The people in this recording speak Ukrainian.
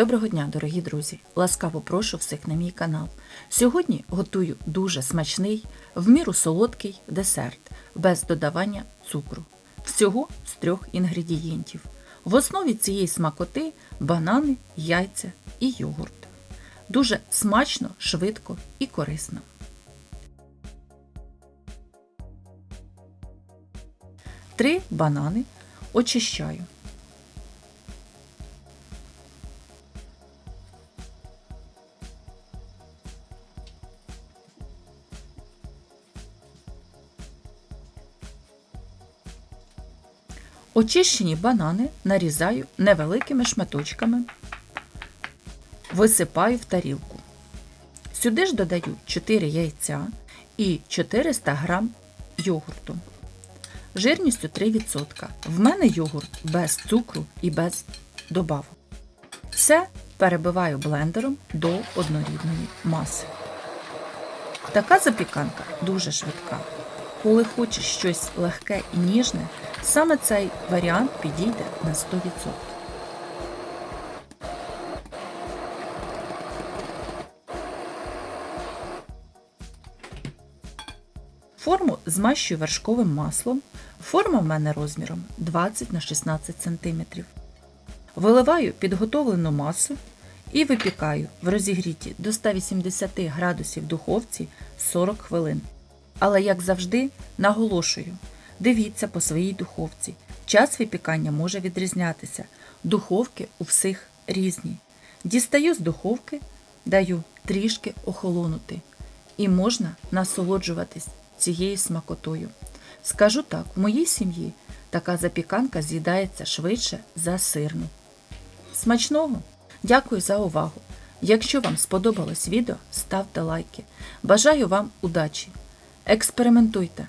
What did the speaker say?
Доброго дня, дорогі друзі! Ласкаво прошу всіх на мій канал. Сьогодні готую дуже смачний, в міру солодкий десерт без додавання цукру. Всього з трьох інгредієнтів. В основі цієї смакоти банани, яйця і йогурт. Дуже смачно, швидко і корисно. Три банани очищаю. Очищені банани нарізаю невеликими шматочками, висипаю в тарілку. Сюди ж додаю 4 яйця і 400 г йогурту. Жирністю 3%. В мене йогурт без цукру і без добавок. Все перебиваю блендером до однорідної маси. Така запіканка дуже швидка. Коли хочеш щось легке і ніжне, саме цей варіант підійде на 100%. Форму змащую вершковим маслом. Форма в мене розміром 20 на 16 см. Виливаю підготовлену масу і випікаю в розігріті до 180 градусів духовці 40 хвилин. Але, як завжди, наголошую, дивіться по своїй духовці. Час випікання може відрізнятися. Духовки у всіх різні. Дістаю з духовки, даю трішки охолонути. І можна насолоджуватись цією смакотою. Скажу так, в моїй сім'ї така запіканка з'їдається швидше за сирну. Смачного! Дякую за увагу! Якщо вам сподобалось відео, ставте лайки. Бажаю вам удачі! Експериментуйте,